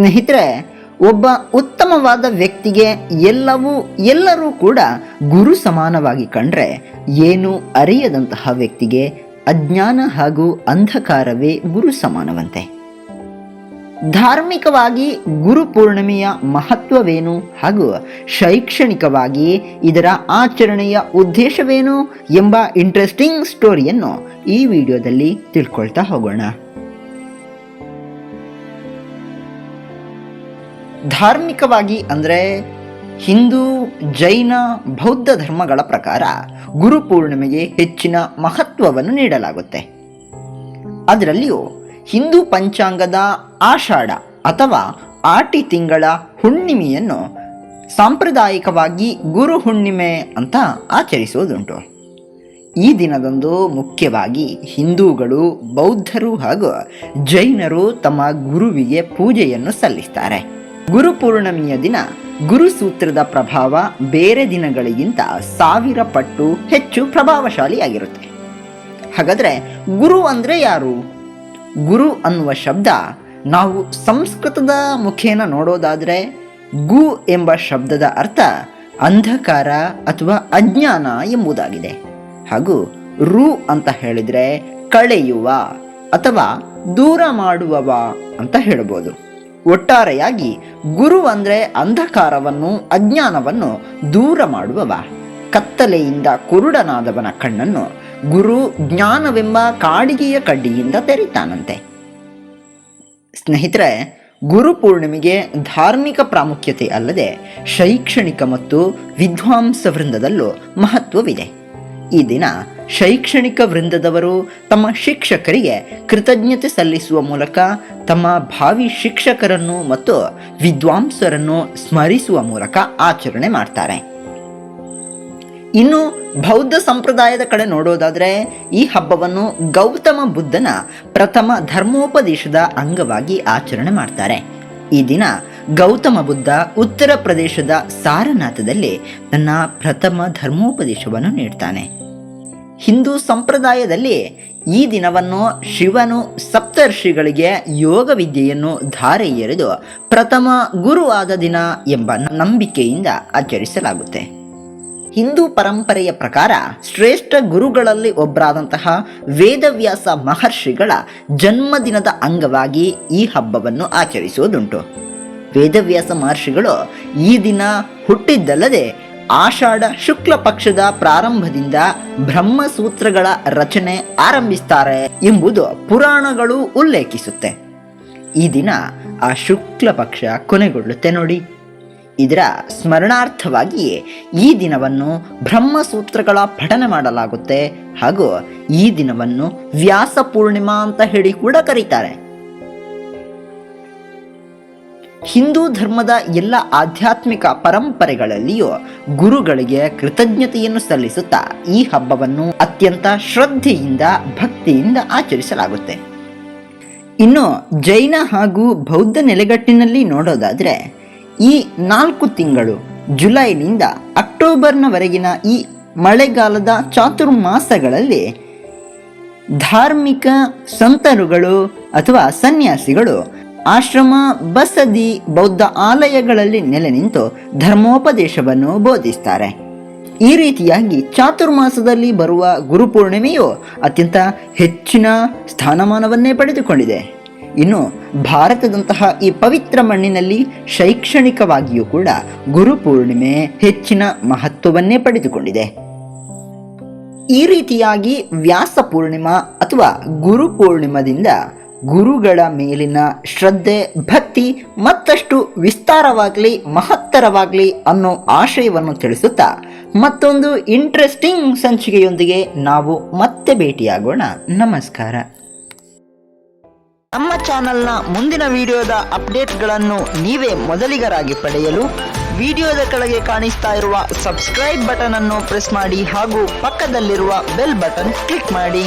ಸ್ನೇಹಿತರೆ, ಒಬ್ಬ ಉತ್ತಮವಾದ ವ್ಯಕ್ತಿಗೆ ಎಲ್ಲವೂ, ಎಲ್ಲರೂ ಕೂಡ ಗುರು ಸಮಾನವಾಗಿ ಕಂಡ್ರೆ ಏನು ಅರಿಯದಂತಹ ವ್ಯಕ್ತಿಗೆ ಅಜ್ಞಾನ ಹಾಗೂ ಅಂಧಕಾರವೇ ಗುರು ಸಮಾನವಂತೆ. ಧಾರ್ಮಿಕವಾಗಿ ಗುರು ಪೂರ್ಣಿಮೆಯ ಮಹತ್ವವೇನು ಹಾಗೂ ಶೈಕ್ಷಣಿಕವಾಗಿ ಇದರ ಆಚರಣೆಯ ಉದ್ದೇಶವೇನು ಎಂಬ ಇಂಟ್ರೆಸ್ಟಿಂಗ್ ಸ್ಟೋರಿಯನ್ನು ಈ ವಿಡಿಯೋದಲ್ಲಿ ತಿಳ್ಕೊಳ್ತಾ ಹೋಗೋಣ. ಧಾರ್ಮಿಕವಾಗಿ ಅಂದರೆ ಹಿಂದೂ, ಜೈನ, ಬೌದ್ಧ ಧರ್ಮಗಳ ಪ್ರಕಾರ ಗುರು ಪೂರ್ಣಿಮೆಗೆ ಹೆಚ್ಚಿನ ಮಹತ್ವವನ್ನು ನೀಡಲಾಗುತ್ತೆ. ಅದರಲ್ಲಿಯೂ ಹಿಂದೂ ಪಂಚಾಂಗದ ಆಷಾಢ ಅಥವಾ ಆಟಿ ತಿಂಗಳ ಹುಣ್ಣಿಮೆಯನ್ನು ಸಾಂಪ್ರದಾಯಿಕವಾಗಿ ಗುರು ಹುಣ್ಣಿಮೆ ಅಂತ ಆಚರಿಸುವುದುಂಟು. ಈ ದಿನದಂದು ಮುಖ್ಯವಾಗಿ ಹಿಂದೂಗಳು, ಬೌದ್ಧರು ಹಾಗೂ ಜೈನರು ತಮ್ಮ ಗುರುವಿಗೆ ಪೂಜೆಯನ್ನು ಸಲ್ಲಿಸ್ತಾರೆ. ಗುರು ಪೂರ್ಣಿಮೆಯ ದಿನ ಗುರು ಸೂತ್ರದ ಪ್ರಭಾವ ಬೇರೆ ದಿನಗಳಿಗಿಂತ ಸಾವಿರ ಪಟ್ಟು ಹೆಚ್ಚು ಪ್ರಭಾವಶಾಲಿಯಾಗಿರುತ್ತೆ. ಹಾಗಾದರೆ ಗುರು ಅಂದರೆ ಯಾರು? ಗುರು ಅನ್ನುವ ಶಬ್ದ ನಾವು ಸಂಸ್ಕೃತದ ಮುಖೇನ ನೋಡೋದಾದರೆ ಗು ಎಂಬ ಶಬ್ದದ ಅರ್ಥ ಅಂಧಕಾರ ಅಥವಾ ಅಜ್ಞಾನ ಎಂಬುದಾಗಿದೆ. ಹಾಗೂ ರು ಅಂತ ಹೇಳಿದರೆ ಕಳೆಯುವ ಅಥವಾ ದೂರ ಮಾಡುವವ ಅಂತ ಹೇಳ್ಬೋದು. ಒಟ್ಟಾರೆಯಾಗಿ ಗುರು ಅಂದರೆ ಅಂಧಕಾರವನ್ನು, ಅಜ್ಞಾನವನ್ನು ದೂರ ಮಾಡುವವ, ಕತ್ತಲೆಯಿಂದ ಕುರುಡನಾದವನ ಕಣ್ಣನ್ನು ಗುರು ಜ್ಞಾನವೆಂಬ ಕಾಡಿಗೆಯ ಕಡ್ಡಿಯಿಂದ ತೆರೀತಾನಂತೆ. ಸ್ನೇಹಿತರೆ, ಗುರು ಪೂರ್ಣಿಮೆಗೆ ಧಾರ್ಮಿಕ ಪ್ರಾಮುಖ್ಯತೆ ಅಲ್ಲದೆ ಶೈಕ್ಷಣಿಕ ಮತ್ತು ವಿದ್ವಾಂಸ ವೃಂದದಲ್ಲೂ ಮಹತ್ವವಿದೆ. ಈ ದಿನ ಶೈಕ್ಷಣಿಕ ವೃಂದದವರು ತಮ್ಮ ಶಿಕ್ಷಕರಿಗೆ ಕೃತಜ್ಞತೆ ಸಲ್ಲಿಸುವ ಮೂಲಕ ತಮ್ಮ ಭಾವಿ ಶಿಕ್ಷಕರನ್ನು ಮತ್ತು ವಿದ್ವಾಂಸರನ್ನು ಸ್ಮರಿಸುವ ಮೂಲಕ ಆಚರಣೆ ಮಾಡ್ತಾರೆ. ಇನ್ನು ಬೌದ್ಧ ಸಂಪ್ರದಾಯದ ಕಡೆ ನೋಡೋದಾದರೆ ಈ ಹಬ್ಬವನ್ನು ಗೌತಮ ಬುದ್ಧನ ಪ್ರಥಮ ಧರ್ಮೋಪದೇಶದ ಅಂಗವಾಗಿ ಆಚರಣೆ ಮಾಡ್ತಾರೆ. ಈ ದಿನ ಗೌತಮ ಬುದ್ಧ ಉತ್ತರ ಪ್ರದೇಶದ ಸಾರನಾಥದಲ್ಲಿ ತನ್ನ ಪ್ರಥಮ ಧರ್ಮೋಪದೇಶವನ್ನು ನೀಡ್ತಾನೆ. ಹಿಂದೂ ಸಂಪ್ರದಾಯದಲ್ಲಿ ಈ ದಿನವನ್ನು ಶಿವನು ಸಪ್ತರ್ಷಿಗಳಿಗೆ ಯೋಗ ವಿದ್ಯೆಯನ್ನು ಧಾರೆ ಎರೆದು ಪ್ರಥಮ ಗುರುವಾದ ದಿನ ಎಂಬ ನಂಬಿಕೆಯಿಂದ ಆಚರಿಸಲಾಗುತ್ತೆ. ಹಿಂದೂ ಪರಂಪರೆಯ ಪ್ರಕಾರ ಶ್ರೇಷ್ಠ ಗುರುಗಳಲ್ಲಿ ಒಬ್ಬರಾದಂತಹ ವೇದವ್ಯಾಸ ಮಹರ್ಷಿಗಳ ಜನ್ಮದಿನದ ಅಂಗವಾಗಿ ಈ ಹಬ್ಬವನ್ನು ಆಚರಿಸುವುದುಂಟು. ವೇದವ್ಯಾಸ ಮಹರ್ಷಿಗಳು ಈ ದಿನ ಹುಟ್ಟಿದ್ದಲ್ಲದೆ ಆಷಾಢ ಶುಕ್ಲ ಪಕ್ಷದ ಪ್ರಾರಂಭದಿಂದ ಬ್ರಹ್ಮಸೂತ್ರಗಳ ರಚನೆ ಆರಂಭಿಸ್ತಾರೆ ಎಂಬುದು ಪುರಾಣಗಳು ಉಲ್ಲೇಖಿಸುತ್ತೆ. ಈ ದಿನ ಆ ಶುಕ್ಲ ಪಕ್ಷ ಕೊನೆಗೊಳ್ಳುತ್ತೆ ನೋಡಿ. ಇದರ ಸ್ಮರಣಾರ್ಥವಾಗಿಯೇ ಈ ದಿನವನ್ನು ಬ್ರಹ್ಮಸೂತ್ರಗಳ ಪಠನೆ ಮಾಡಲಾಗುತ್ತೆ ಹಾಗೂ ಈ ದಿನವನ್ನು ವ್ಯಾಸ ಪೂರ್ಣಿಮಾ ಅಂತ ಹೇಳಿ ಕೂಡ ಕರೀತಾರೆ. ಹಿಂದೂ ಧರ್ಮದ ಎಲ್ಲ ಆಧ್ಯಾತ್ಮಿಕ ಪರಂಪರೆಗಳಲ್ಲಿಯೂ ಗುರುಗಳಿಗೆ ಕೃತಜ್ಞತೆಯನ್ನು ಸಲ್ಲಿಸುತ್ತಾ ಈ ಹಬ್ಬವನ್ನು ಅತ್ಯಂತ ಶ್ರದ್ಧೆಯಿಂದ, ಭಕ್ತಿಯಿಂದ ಆಚರಿಸಲಾಗುತ್ತೆ. ಇನ್ನು ಜೈನ ಹಾಗೂ ಬೌದ್ಧ ನೆಲೆಗಟ್ಟಿನಲ್ಲಿ ನೋಡೋದಾದರೆ ಈ ನಾಲ್ಕು ತಿಂಗಳು ಜುಲೈನಿಂದ ಅಕ್ಟೋಬರ್ನವರೆಗಿನ ಈ ಮಳೆಗಾಲದ ಚಾತುರ್ಮಾಸಗಳಲ್ಲಿ ಧಾರ್ಮಿಕ ಸಂತರುಗಳು ಅಥವಾ ಸನ್ಯಾಸಿಗಳು ಆಶ್ರಮ, ಬಸದಿ, ಬೌದ್ಧ ಆಲಯಗಳಲ್ಲಿ ನೆಲೆ ನಿಂತು ಧರ್ಮೋಪದೇಶವನ್ನು ಬೋಧಿಸ್ತಾರೆ. ಈ ರೀತಿಯಾಗಿ ಚಾತುರ್ಮಾಸದಲ್ಲಿ ಬರುವ ಗುರುಪೂರ್ಣಿಮೆಯು ಅತ್ಯಂತ ಹೆಚ್ಚಿನ ಸ್ಥಾನಮಾನವನ್ನೇ ಪಡೆದುಕೊಂಡಿದೆ. ಇನ್ನು ಭಾರತದಂತಹ ಈ ಪವಿತ್ರ ಮಣ್ಣಿನಲ್ಲಿ ಶೈಕ್ಷಣಿಕವಾಗಿಯೂ ಕೂಡ ಗುರುಪೂರ್ಣಿಮೆ ಹೆಚ್ಚಿನ ಮಹತ್ವವನ್ನೇ ಪಡೆದುಕೊಂಡಿದೆ. ಈ ರೀತಿಯಾಗಿ ವ್ಯಾಸ ಪೂರ್ಣಿಮಾ ಅಥವಾ ಗುರು ಪೂರ್ಣಿಮದಿಂದ ಗುರುಗಳ ಮೇಲಿನ ಶ್ರದ್ಧೆ, ಭಕ್ತಿ ಮತ್ತಷ್ಟು ವಿಸ್ತಾರವಾಗಲಿ, ಮಹತ್ತರವಾಗಲಿ ಅನ್ನೋ ಆಶಯವನ್ನು ತಿಳಿಸುತ್ತಾ ಮತ್ತೊಂದು ಇಂಟ್ರೆಸ್ಟಿಂಗ್ ಸಂಚಿಕೆಯೊಂದಿಗೆ ನಾವು ಮತ್ತೆ ಭೇಟಿಯಾಗೋಣ. ನಮಸ್ಕಾರ. ನಮ್ಮ ಚಾನೆಲ್ನ ಮುಂದಿನ ವಿಡಿಯೋದ ಅಪ್ಡೇಟ್ಗಳನ್ನು ನೀವೇ ಮೊದಲಿಗರಾಗಿ ಪಡೆಯಲು ವಿಡಿಯೋದ ಕೆಳಗೆ ಕಾಣಿಸ್ತಾ ಇರುವ ಸಬ್ಸ್ಕ್ರೈಬ್ ಬಟನ್ ಅನ್ನು ಪ್ರೆಸ್ ಮಾಡಿ ಹಾಗೂ ಪಕ್ಕದಲ್ಲಿರುವ ಬೆಲ್ ಬಟನ್ ಕ್ಲಿಕ್ ಮಾಡಿ.